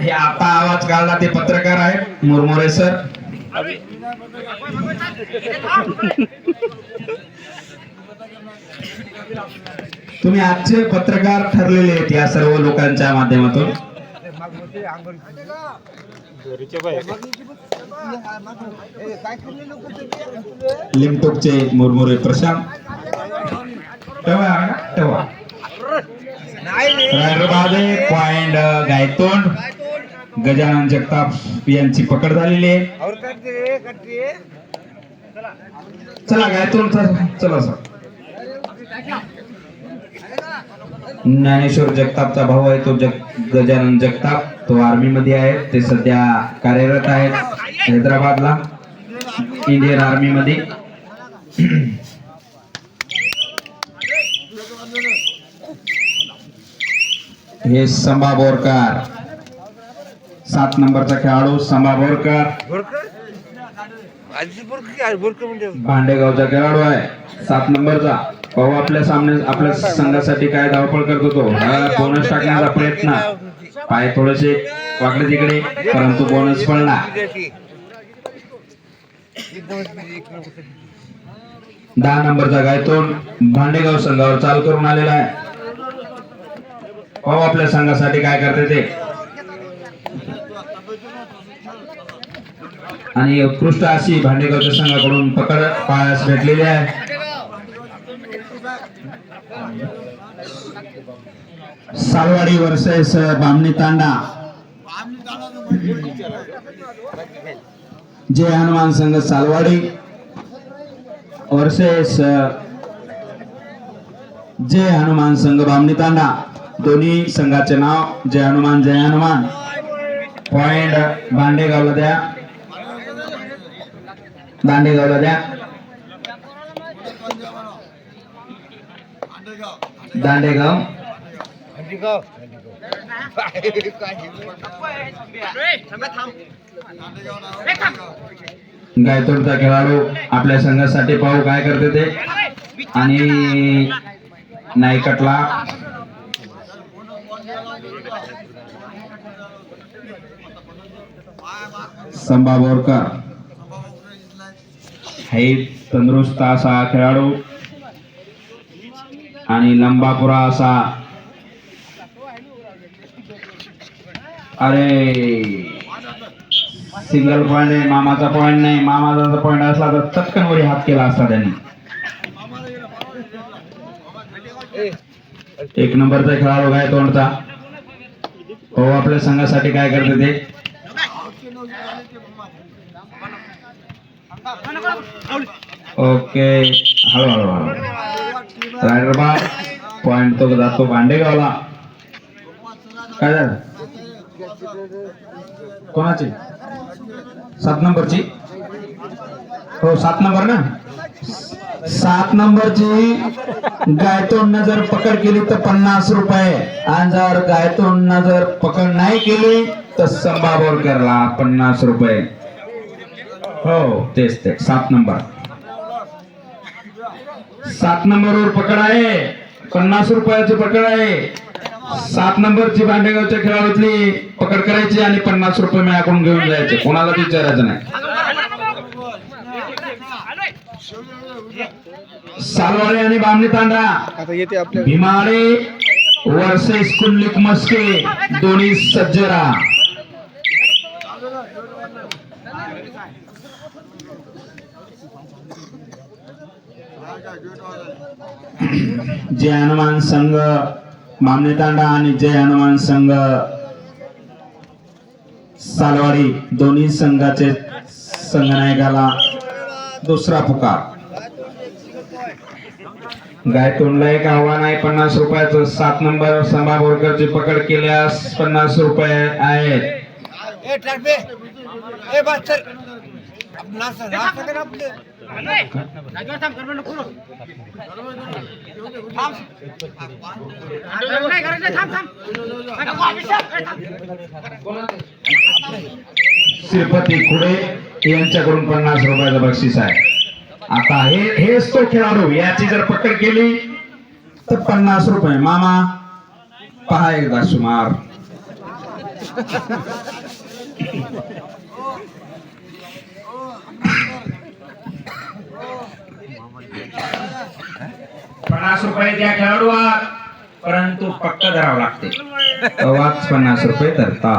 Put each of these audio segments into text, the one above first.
हे आता आवाज काढला ते पत्रकार आहेत मुरमुरे सर. तुम्ही आजचे पत्रकार ठरलेले आहेत या सर्व लोकांच्या माध्यमातून. लिमटोकचे मुरमुरे प्रशांत. ठेवा तेव्हा. रायडरबादे पॉइंट गायतोंड गजानन जगताप यांची पकड झालेली आहे. चला गायतोंड सर चला सर. ज्ञानेश्वर जगतापचा भाऊ आहे तो जग गजानन जगताप. तो आर्मी मध्ये आहे. ते सध्या कार्यरत आहेत हैदराबादला इंडियन आर्मी मध्ये हे संभा बोरकर. सात नंबरचा खेळाडू संभा बोरकर. भांडेगावचा खेळाडू आहे. सात नंबरचा. भाऊ आपल्या सामने आपल्या संघासाठी काय धावपळ करतो तो. हा बोनस टाकण्याचा प्रयत्न. पाय थोडेसे वाकडे तिकडे परंतु बोनस पडला दहा नंबरचा गायतोंड भांडेगाव संघावर चाल करून आलेला आहे. पाहू आपल्या संघासाठी काय करते ते. आणि उत्कृष्ट अशी भांडेगावच्या संघाकडून पकड पायास भेटलेली आहे. सालवाडी वर्सेस बामणी तांडा. जय हनुमान संघ सालवाडी. वर्सेस जय हनुमान संघ बामणी तांडा. दोन्ही संघाचे नाव जय हनुमान जय हनुमान. पॉइंट दांडेगावला द्या. दांडेगावला द्या. दांडेगाव गायतोडचा खेळाडू आपल्या संघासाठी पाहू काय करते ते. आणि नायकटला संभा बोरकर। हे तंदुरुस्त असा खेळाडू आणि लंबापुरा असा। अरे! सिंगल पॉइंट नाही मामाचा पॉइंट नाही मामाचा पॉइंट असला तर चटकन वरी हात केला असता त्यांनी। एक नंबरचा खेळाडू काय तोंडचा हो आपल्या संघासाठी काय करते ते? ओके. हळू हळू हळू. रायडर बा पॉइंट तो जातो भांडेगावला. काय झालं? कोणाची? सात नंबरची? हो सात नंबर ना? सात नंबरची गायतोडनं जर पकड केली तर पन्नास रुपये. आणि जर गायतोंडनं जर पकड नाही केली तर संभा बोरकरला पन्नास रुपये. हो. तेच ते सात नंबर. सात नंबरवर पकड आहे. पन्नास रुपयाची पकड आहे. सात नंबरची भांडेगावच्या खेळाडूतली पकड करायची आणि पन्नास रुपये माझ्याकडून घेऊन जायचे. कोणाला विचारायचं नाही. सालवाडे आणि बामणी तांडा. आपल्या भीमाडे वर्सेस कुंडलिक मस्के. दोन्ही सज्जरा जय हनुमान संघ मामने तांडा आणि जय हनुमान संघ सालवाडी दोन्ही संघाचे संघनायकाला दुसरा पुकार. गाय तोंडला एक आव्हान आहे पन्नास रुपयाचं सात नंबर संभा बोरकरची पकड केल्यास पन्नास रुपये आहेत. श्रीपती खुडे यांच्याकडून पन्नास रुपयाचं बक्षीस आहे. आता हे हेच तो खेळाडू. याची जर पकड केली तर पन्नास रुपये. मामा पहा एकदा सुमार. पन्नास रुपये त्या खेळाडूवर. परंतु पक्क धरावं लागते. तेव्हाच पन्नास रुपये धरता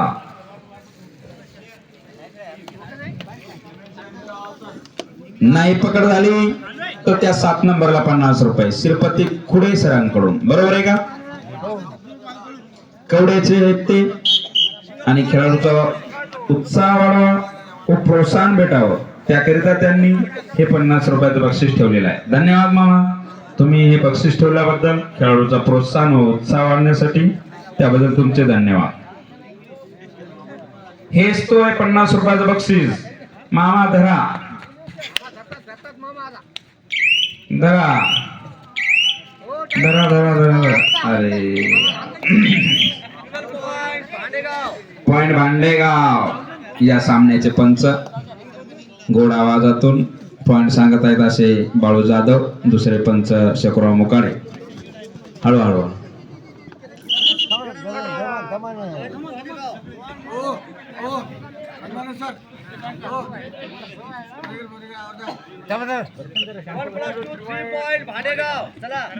नाही पकड झाली तर त्या सात नंबरला पन्नास रुपये. श्रीपती खुडे सरांकडून. बरोबर आहे का? कवड्याचे आहेत ते? आणि खेळाडूचा उत्साह वाढवा व प्रोत्साहन भेटावं. त्याकरिता त्यांनी हे पन्नास रुपयाचं बक्षीस ठेवलेलं आहे. धन्यवाद मामा. तुम्ही हे बक्षीस ठेवल्याबद्दल खेळाडूचा प्रोत्साहन व उत्साह वाढण्यासाठी त्याबद्दल तुमचे धन्यवाद. हेच तो आहे पन्नास रुपयाचं बक्षीस. मामा धरा. धरा. धरा धरा धरा धरा. अरे. पॉइंट भांडेगाव. या सामन्याचे पंच गोड आवाजातून पॉइंट सांगत आहेत असे बाळू जाधव दुसरे पंच शेकराव मुकाडे. हळूहळू.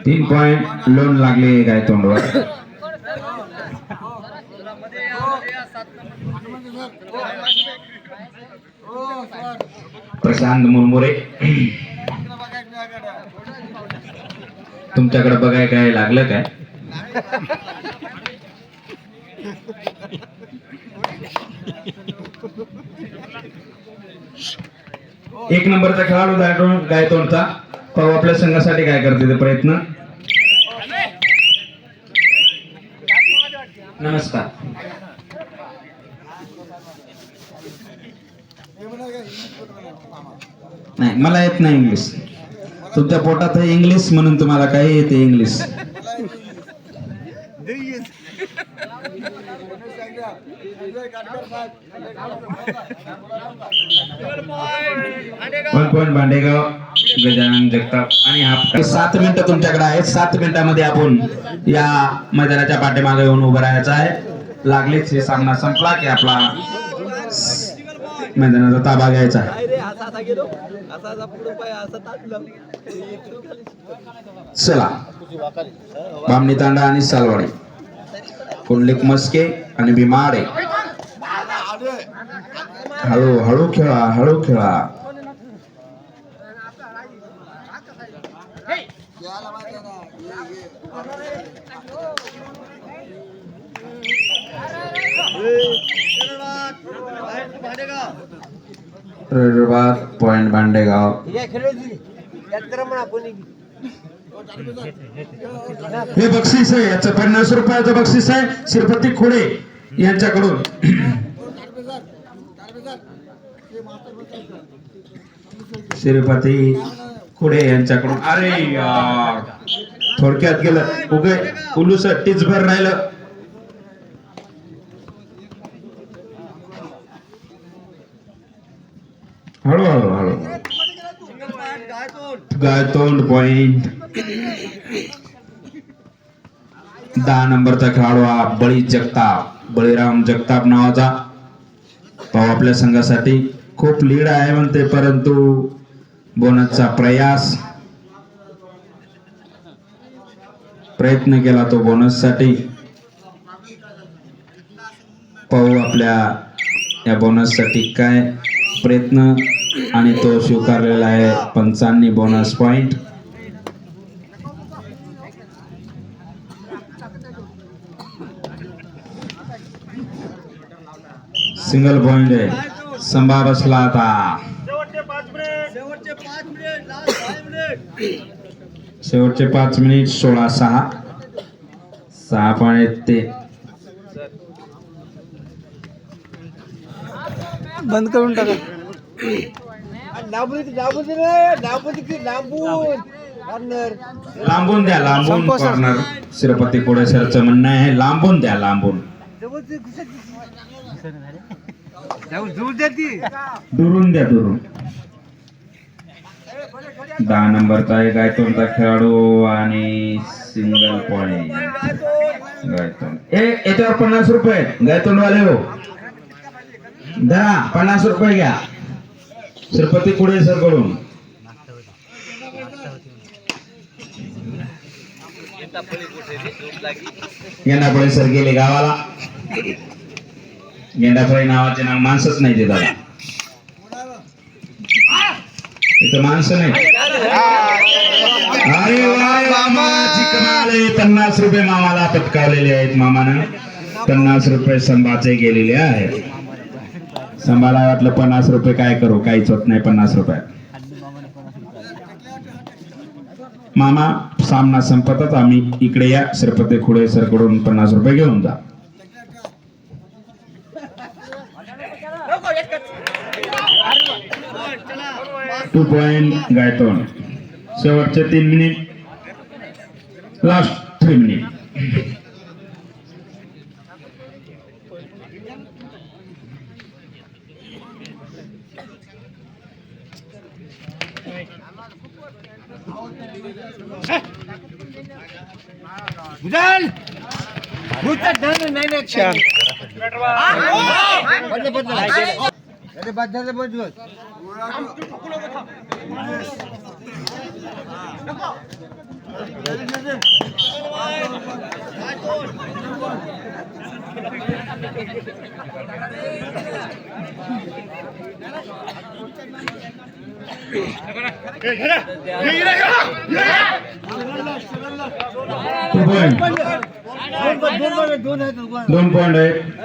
तीन पॉइंट लोन लागले गायतोंडवर प्रशांत मुरमुरे. तुमच्याकडे बघाय काय लागलं काय? एक नंबरचा खेळाडू गायतोंड गायतोंडचा. पाहू आपल्या संघासाठी काय करते ते प्रयत्न. नमस्कार. नाही मला येत नाही इंग्लिश तुमच्या पोटात इंग्लिश म्हणून तुम्हाला काय येते इंग्लिश भांडेगाव गजानन जगताप आणि हा सात मिनिटं तुमच्याकडे आहेत. सात मिनिटामध्ये आपण या मैदानाच्या पाठीमागे येऊन उभं राहायचं आहे. लागलीच हे सामना संपला की आपला मैदानाचा ताबा घ्यायचा आहे. चला. बामणी तांडा आणि सालवाडी. कुंडलिक मस्के आणि भीमाडे. हळू हळू खेळा हळू खेळा. रविवार पॉइंट भांडेगाव. हे बक्षीस आहे याचं पन्नास रुपयाचं बक्षीस आहे श्रीपती खोडे यांच्याकडून. श्रीपती खुडे यांच्याकडून. अरे थोडक्यात गेलं उगे उलूस टीचभर राहिलं. हळू हळू हळू गायतोंड पॉइंट दहा नंबरचा खेळाडू हा बळी जगताप बळीराम जगताप नावाचा. तो आपल्या संघासाठी खूप लीड आहे म्हणते परंतु बोनसचा प्रयास. प्रयत्न केला तो बोनससाठी पाहू आपल्या या बोनससाठी काय प्रयत्न आणि तो स्वीकारलेला आहे. पंचांनी बोनस पॉइंट सिंगल पॉइंट आहे. संभा बसला आता. शेवटचे पाच मिनिट सोळा सहा. सहा पॉइंट ते. बंद करून टाका. लांबून लांबून रे लांबून की लांबून. कॉर्नर लांबून द्या लांबून. कॉर्नर श्रीपती कोडे सरचं म्हणणं आहे लांबून द्या लांबून. जाऊ दूर जाती दुरून द्या दुरून. दहा नंबरचा आहे गायतोंडचा खेळाडू आणि सिंगल पॉइंट गायतोंड ए याच्यावर पन्नास रुपये. आहेत. गायतोंडवाले हो. दहा पन्नास रुपये घ्या. श्रीपती कुडे सर कडून गेंडाफळे सर गेले गावाला. गेंडाफळे नावाचे नाव माणसंच नाही ते दादा. इथं माणसं नाही. अरे पन्नास रुपये मामाला पटकावलेले आहेत मामानं. पन्नास रुपये संभाचे गेलेले आहेत. संभाला वाटलं पन्नास रुपये काय करू? काहीच होत नाही पन्नास रुपये. मामा सामना संपतच आम्ही इकडे या श्रीपती खुडे सरकडून पन्नास रुपये घेऊन जा. Two point गायतोन. शेवटचे तीन मिनिट. लास्ट थ्री मिनिट गुजल गुजल नाही नाही नाही छान बदल बदल अरे बदल बदल टू पॉइंट दोन आहेत दोन दोन पॉइंट आहे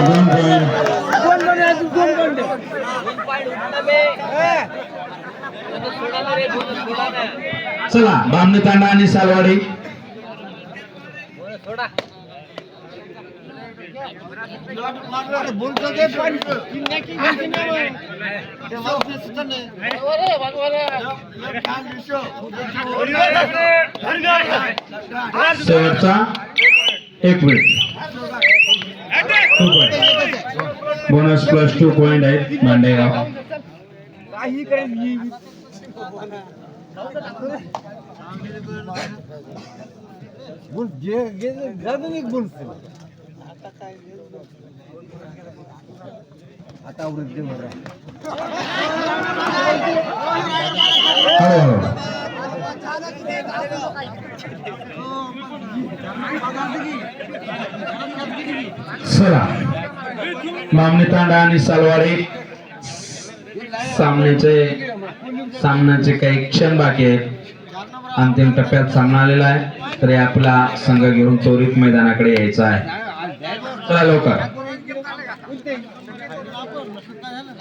दोन पॉइंट चला बामणी तांडा आणि सालवाडी बोलतो ते पण किन्याकी घ्यायची नाही ते वापस सुद्धा नाही शेवटचा एक मिनिट. बोनस प्लस टू पॉइंट आहेत मांडेगाव. बोल जे जे जाऊन एक बोल. आता चला. मामणी तांडा आणि सालवाडी. सामन्याचे सामन्याचे काही क्षण बाकी आहेत. अंतिम टप्प्यात सामना आलेला आहे. तरी आपला संघ घेऊन त्वरित मैदानाकडे यायचा आहे. चला लवकर.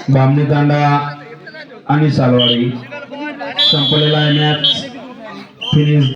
बामणी तांडा आणि सालवाडी संपलेला आहे मॅच फिनिश